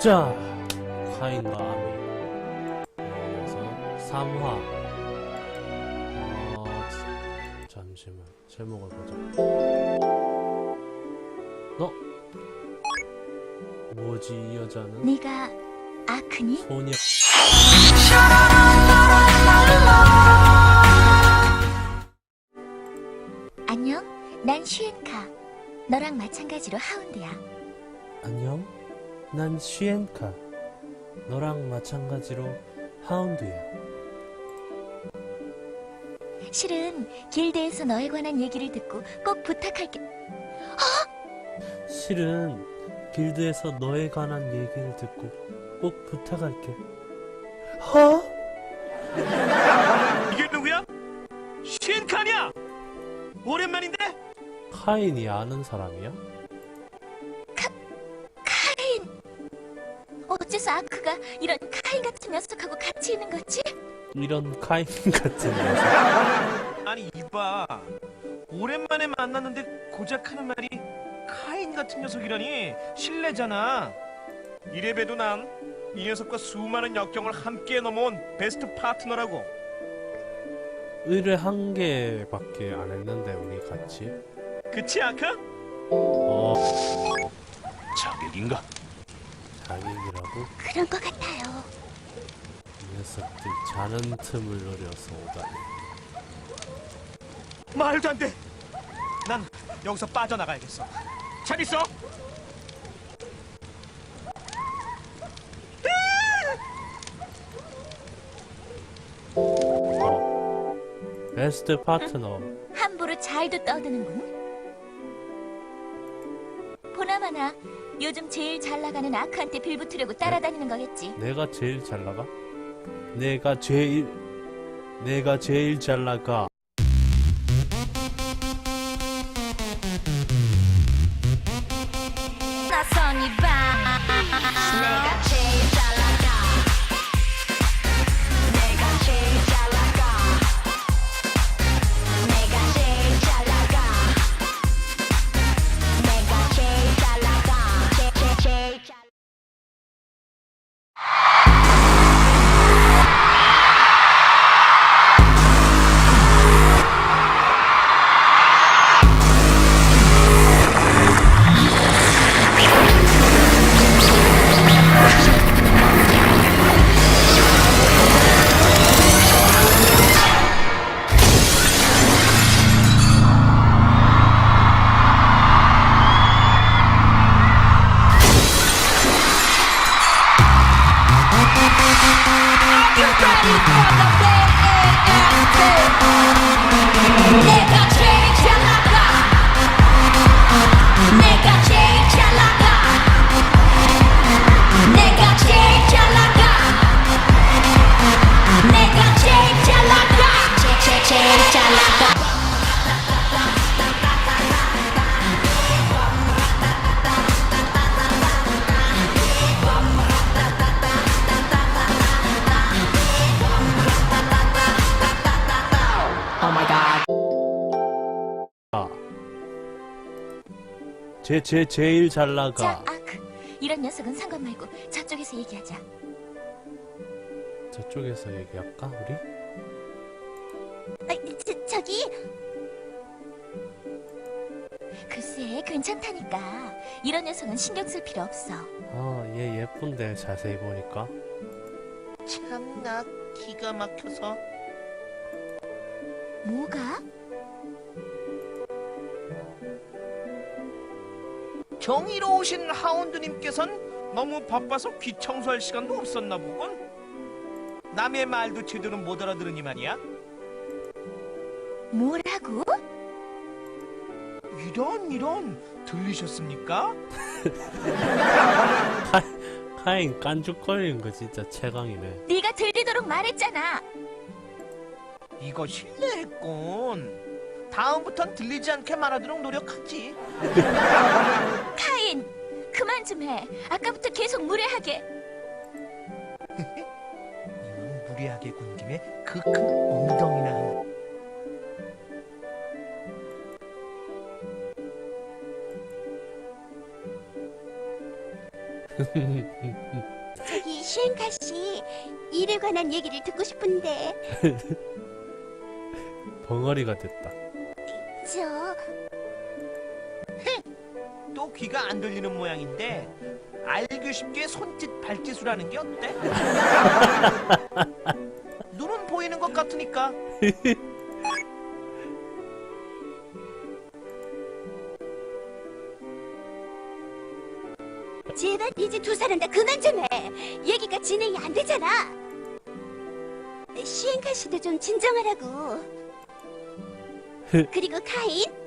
자, 카인과 아미. 그래서 3화. 어, 잠시만. 제목을 보자. 너? 뭐지, 이 여자는? 네가 아크니? 소녀. 안녕, 난 슈엔카. 너랑 마찬가지로 하운드야. 안녕. 난 쉬엔카. 너랑 마찬가지로 하운드야. 실은 길드에서 너에 관한 얘기를 듣고 꼭 부탁할게. 실은 길드에서 너에 관한 얘기를 듣고 꼭 부탁할게. 어? 이게 누구야? 슈엔칸이야! 오랜만인데? 카인이 아는 사람이야? 어째서 아크가 이런 카인 같은 녀석하고 같이 있는 거지? 이런 카인 같은 녀석. 아니 이봐 오랜만에 만났는데 고작 하는 말이 카인 같은 녀석이라니 실례잖아 이래봬도 난 이 녀석과 수많은 역경을 함께 넘어온 베스트 파트너라고 의뢰 한 개밖에 안 했는데 우리 같이. 그치 아카? 어, 자객인가? 자객이라고? 그런 것 같아요. 이 녀석들 자는 틈을 노려서 오다니. 말도 안 돼 난 여기서 빠져나가야겠어 잘 있어 어. 베스트 파트너. 함부로 잘도 떠드는군. 보나마나 요즘 제일 잘 나가는 아크한테 빌붙으려고 따라다니는 거겠지. 내가 제일 잘 나가? 내가 제일 내가 제일 잘 나가. 제 제 제일 잘 자, 나가. 아크 이런 녀석은 상관 말고 저쪽에서 얘기하자 저쪽에서 얘기할까 우리? 아, 저, 저기 글쎄 괜찮다니까 이런 녀석은 신경 쓸 필요 없어 아, 얘 예쁜데 자세히 보니까. 참나 기가 막혀서 뭐가? 정의로우신 하운드님께선 너무 바빠서 귀 청소할 시간도 없었나 보군 남의 말도 제대로 못 알아들으니 말이야 뭐라고? 이런 이런 들리셨습니까? 카인 깐죽거리는 거 진짜 최강이네. 네가 들리도록 말했잖아 이거 실례했군. 다음부턴 들리지 않게 말하도록 노력하지. 그만 좀해 아까부터 계속 무례하게 이왕 무리하게 군 김에 그 큰 엉덩이나 한번. 저기 슈엔카 씨 일에 관한 얘기를 듣고 싶은데 벙어리가 됐다. 귀가 안 들리는 모양인데 알기 쉽게 손짓 발짓을 하는 게 어때? 눈은 보이는 것 같으니까 제발 이제 두 사람 다 그만 좀 해. 얘기가 진행이 안 되잖아. 슈엔카 씨도 좀 진정하라고. 그리고 카인,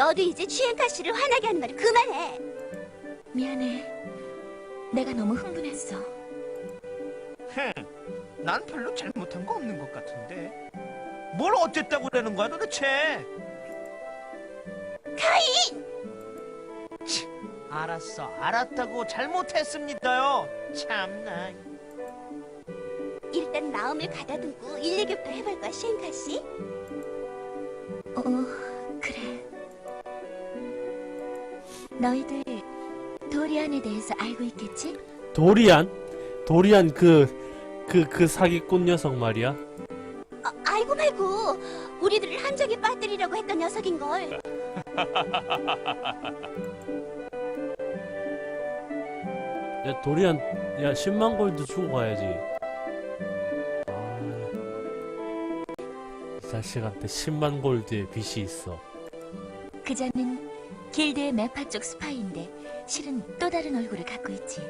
너도 이제 슈엔카 씨를 화나게 하는 말을 그만해. 미안해. 내가 너무 흥분했어. 흥, 난 별로 잘못한 거 없는 것 같은데 뭘 어쨌다고 그러는 거야 도대체 카인! 치, 알았어 알았다고 잘못했습니다요 참나 일단 마음을 가다듬고 일 얘기부터 해볼까, 슈엔카 씨? 어, 그래. 너희들 도리안에 대해서 알고 있겠지? 도리안? 도리안 그 그 그 사기꾼 녀석 말이야. 아, 알고 말고 우리들을 함정에 빠뜨리려고 했던 녀석인걸. 야 도리안 야 10만 골드 주고 가야지. 아, 이 자식한테 10만 골드의 빚이 있어. 그자는 길드의 매파 쪽 스파이인데 실은 또 다른 얼굴을 갖고 있지.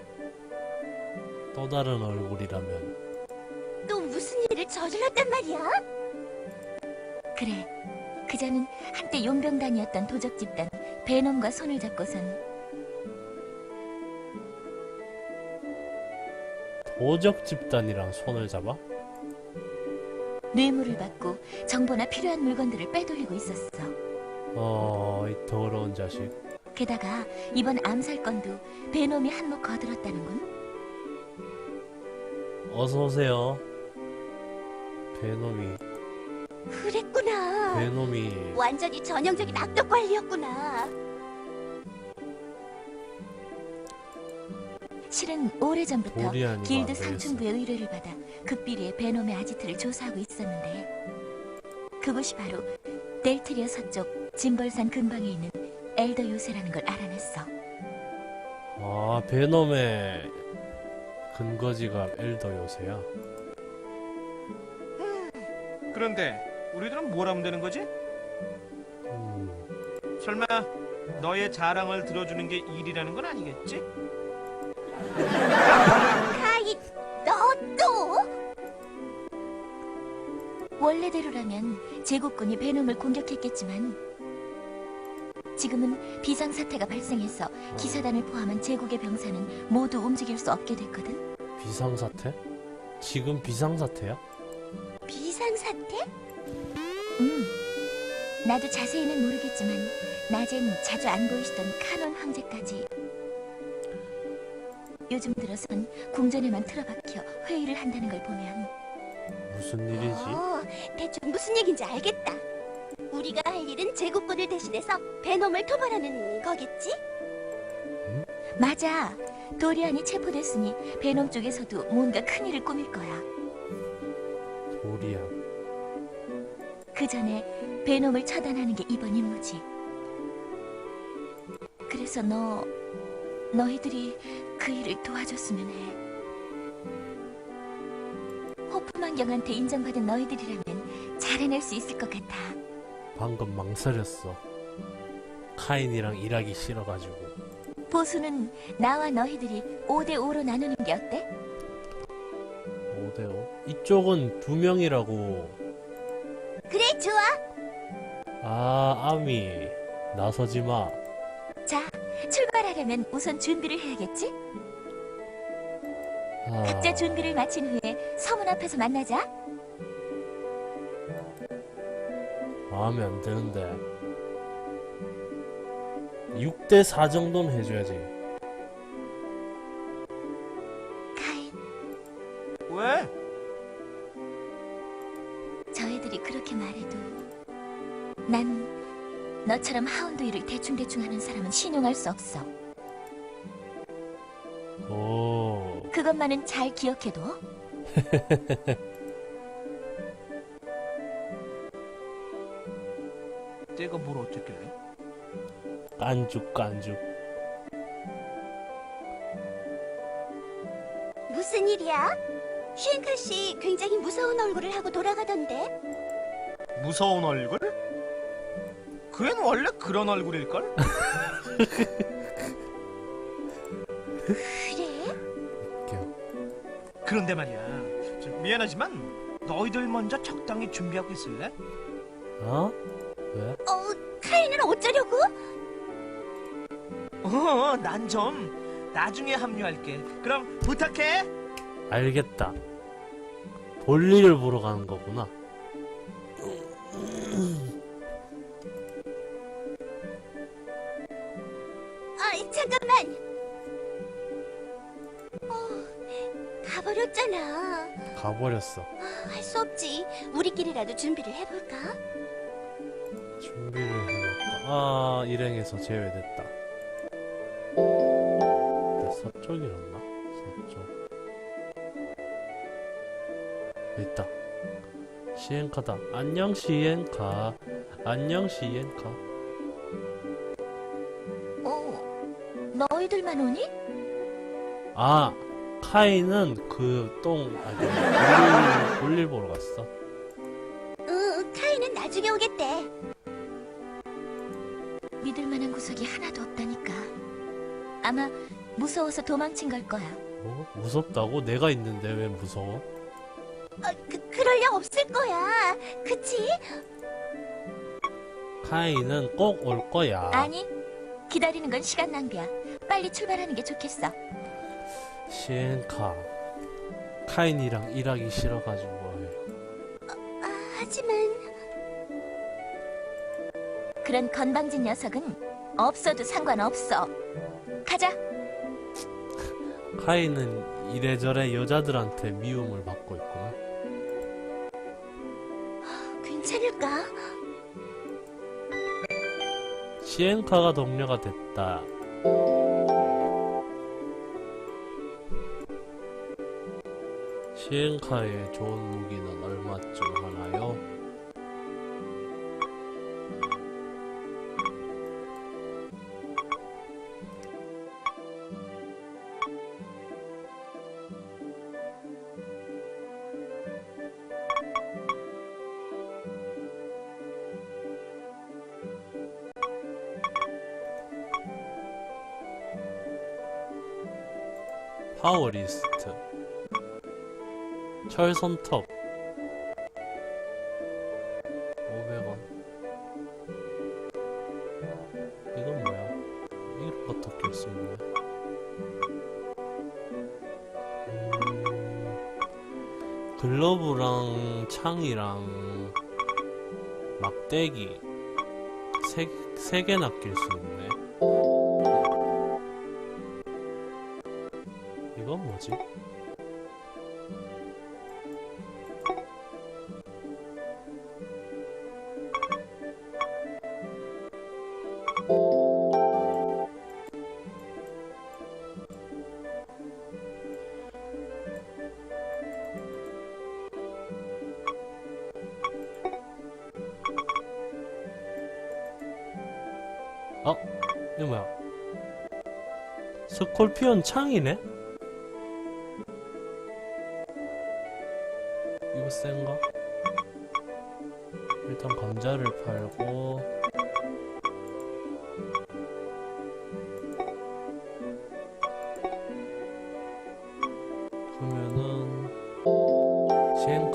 또 다른 얼굴이라면 또 무슨 일을 저질렀단 말이야? 그래, 그자는 한때 용병단이었던 도적 집단 베놈과 손을 잡고선 도적 집단이랑 손을 잡아? 뇌물을 받고 정보나 필요한 물건들을 빼돌리고 있었어. 어, 이 더러운 자식. 게다가 이번 암살 건도 베놈이 한몫 거들었다는군. 어서 오세요. 베놈이 그랬구나. 베놈이 완전히 전형적인 악덕 관리였구나. 실은 오래전부터 길드 안 되겠어. 상층부의 의뢰를 받아 극비리의 베놈의 아지트를 조사하고 있었는데 그곳이 바로 델트리아 서쪽 짐벌산 근방에 있는 엘더 요새라는 걸 알아냈어. 아 베놈의 근거지가 엘더 요새야. 그런데 우리들은 뭘 하면 되는 거지? 음, 설마 너의 자랑을 들어주는 게 일이라는 건 아니겠지? 카이, 너 또? 원래대로라면 제국군이 베놈을 공격했겠지만 지금은 비상사태가 발생해서 기사단을 포함한 제국의 병사는 모두 움직일 수 없게 됐거든. 비상사태? 지금 비상사태야? 비상사태? 음. 나도 자세히는 모르겠지만 낮엔 자주 안 보이시던 카논 황제까지 요즘 들어선 궁전에만 틀어박혀 회의를 한다는 걸 보면 무슨 일이지? 어, 대충 무슨 얘긴지 알겠다. 우리가 할 일은 제국군을 대신해서 베놈을 토벌하는 거겠지? 음? 맞아. 도리안이 체포됐으니 베놈 쪽에서도 뭔가 큰일을 꾸밀 거야. 도리안. 그 전에 베놈을 처단하는 게 이번 임무지. 그래서 너 너희들이 그 일을 도와줬으면 해. 호프만경한테 인정받은 너희들이라면 잘해낼 수 있을 것 같아. 방금 망설였어. 카인이랑 일하기 싫어가지고. 보수는 나와 너희들이 5대 5로 나누는 게 어때? 5대5? 이쪽은 두 명이라고. 그래, 좋아. 아, 아미. 나서지 마. 자, 출발하려면 우선 준비를 해야겠지? 아, 각자 준비를 마친 후에 서문 앞에서 만나자. 마음에 안 드는데. 6대4 정도는 해줘야지. 카인, 왜? 저희들이 그렇게 말해도 난 너처럼 하운드 일을 대충대충 하는 사람은 신용할 수 없어. 오. 그것만은 잘 기억해둬. 내가 뭘 어쨌길래? 깐죽 깐죽. 무슨 일이야? 슈엔카 씨 굉장히 무서운 얼굴을 하고 돌아가던데. 무서운 얼굴? 그 애는 원래 그런 얼굴일걸? 그래? 웃겨. 그런데 말이야. 저, 미안하지만 너희들 먼저 적당히 준비하고 있을래? 어? 왜? 어, 카이는 어쩌려고? 어, 난 좀 나중에 합류할게. 그럼 부탁해. 알겠다. 볼일을 보러 가는 거구나. 아, 잠깐만. 어, 가버렸잖아. 가버렸어. 할 수 없지. 우리끼리라도 준비를 해볼까? 준비를 해볼까? 아, 일행에서 제외됐다. 서쪽이었나? 서쪽. 있다. 시엔카다. 안녕, 시엔카. 안녕, 시엔카. 어, 너희들만 오니? 아, 카이는 그 똥, 아니, 볼일, 보러 갔어. 아마 무서워서 도망친 걸 거야. 뭐? 무섭다고? 내가 있는데 왜 무서워? 어, 그, 그럴 리 없을 거야. 그치? 카이는 꼭 올 거야. 아니, 기다리는 건 시간 낭비야. 빨리 출발하는 게 좋겠어. 시엔카. 카인이랑 일하기 싫어가지고. 아, 하지만 그런 건방진 녀석은 없어도 상관없어. 가자. 카이는 이래저래 여자들한테 미움을 받고 있구나. 괜찮을까? 시엔카가 동료가 됐다. 시엔카의 좋은 무기는 얼마쯤 하나요? 파워리스트. 철선톱 500원. 이건 뭐야? 이런 것도 꼈습니다 음, 글러브랑 창이랑 막대기. 세, 세 개나 낄수 있네 뭐지? 어? 뭐야? 스콜피온 창이네?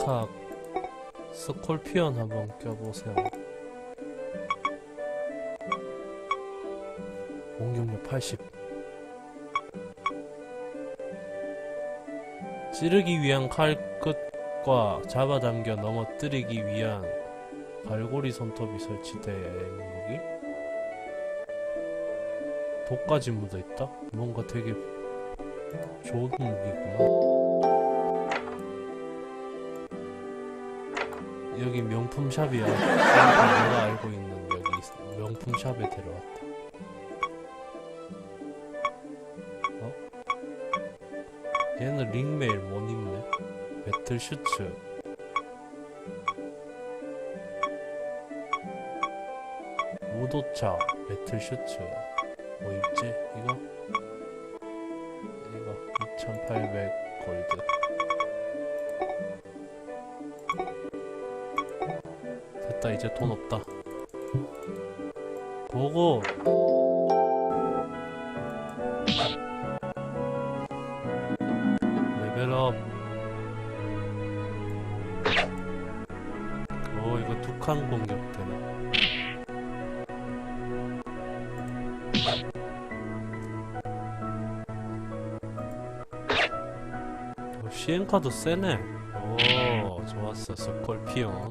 시엔카 스콜피온 한번 껴보세요 공격력 80 찌르기 위한 칼 끝과 잡아당겨 넘어뜨리기 위한 갈고리 손톱이 설치된 무기? 독까지 묻어있다? 뭔가 되게 좋은 무기구나 여기 명품 샵이야 내가 알고 있는 여기 있- 명품 샵에 데려왔다 어? 얘는 링메일 못 입네. 배틀 슈츠. 우도차 배틀 슈츠. 뭐 입지? 이거? 이거 2800 됐다 이제 돈 없다. 고고. 레벨업. 오 이거 두 칸 공격 되네. 어, 시엔카도 세네. 오 좋았어 스콜피온.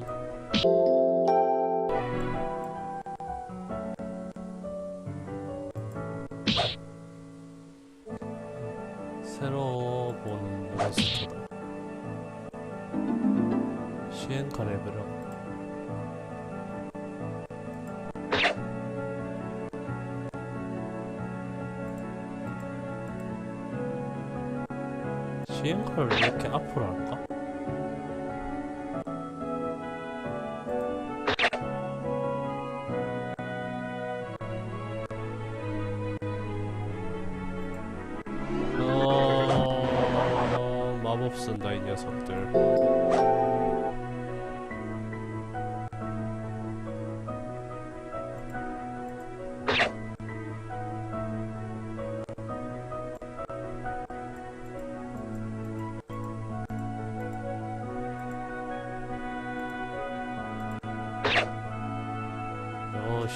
왜 이렇게 앞으로 할까?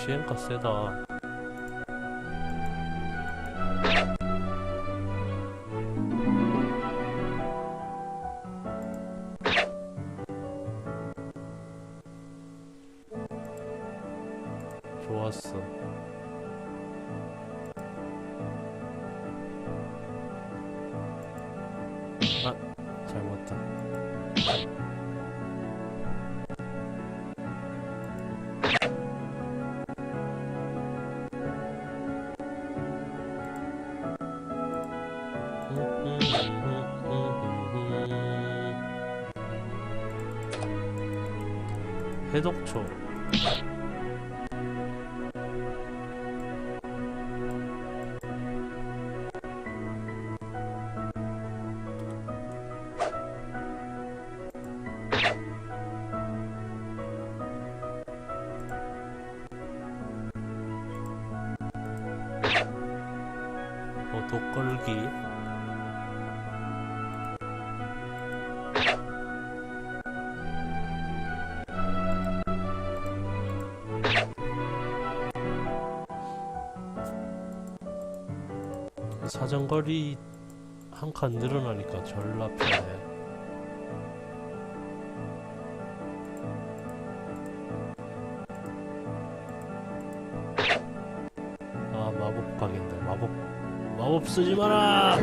시엔카 세다. 좋았어. 아, 잘못다. 해독초. 어, 독걸기 사정거리 한 칸 늘어나니까 졸라 편해. 아 마법 각인데 마법 마법 쓰지 마라.